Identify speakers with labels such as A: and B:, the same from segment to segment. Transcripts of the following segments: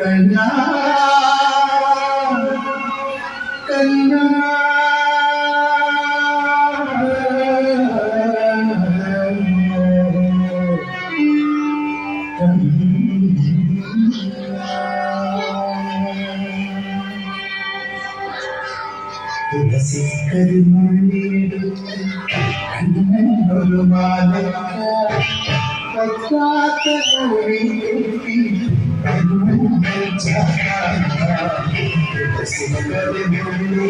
A: കണ്ണാ കണ്ണാ തുളസിക്കരുമാലിയെടുത്ത് കണ്ണനൊരു മാലക്ക പറ്റാത്ത നൂറിൽ കെട്ടി കണ്ണൻ തുളസിക്കരുമാലി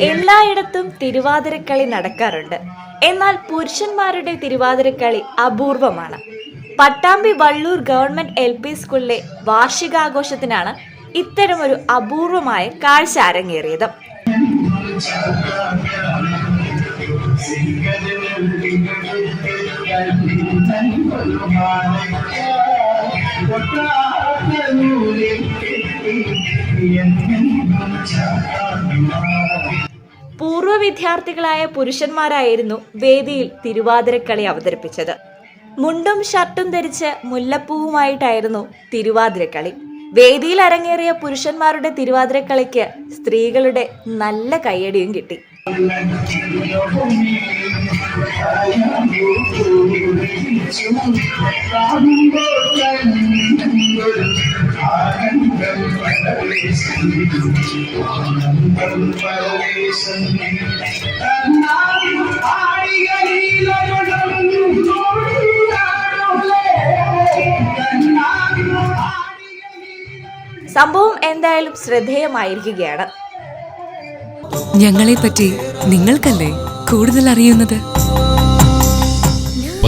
B: എല്ലായിടത്തും തിരുവാതിരക്കളി നടക്കാറുണ്ട്. എന്നാൽ പുരുഷന്മാരുടെ തിരുവാതിരക്കളി അപൂർവമാണ്. Pattambi Valloor government L P സ്കൂളിലെ വാർഷികാഘോഷത്തിനാണ് ഇത്തരമൊരു അപൂർവമായ കാഴ്ച അരങ്ങേറിയത്. പൂർവ വിദ്യാർത്ഥികളായ പുരുഷന്മാരായിരുന്നു വേദിയിൽ തിരുവാതിരക്കളി അവതരിപ്പിച്ചത്. മുണ്ടും ഷർട്ടും ധരിച്ച് മുല്ലപ്പൂവുമായിട്ടായിരുന്നു തിരുവാതിരക്കളി. വേദിയിൽ അരങ്ങേറിയ പുരുഷന്മാരുടെ തിരുവാതിരക്കളിക്ക് സ്ത്രീകളുടെ നല്ല കയ്യടിയും കിട്ടി. സംഭവം എന്തായാലും ശ്രദ്ധേയമായിരിക്കുകയാണ്.
C: ഞങ്ങളെപ്പറ്റി നിങ്ങൾക്കല്ലേ കൂടുതൽ അറിയുന്നത്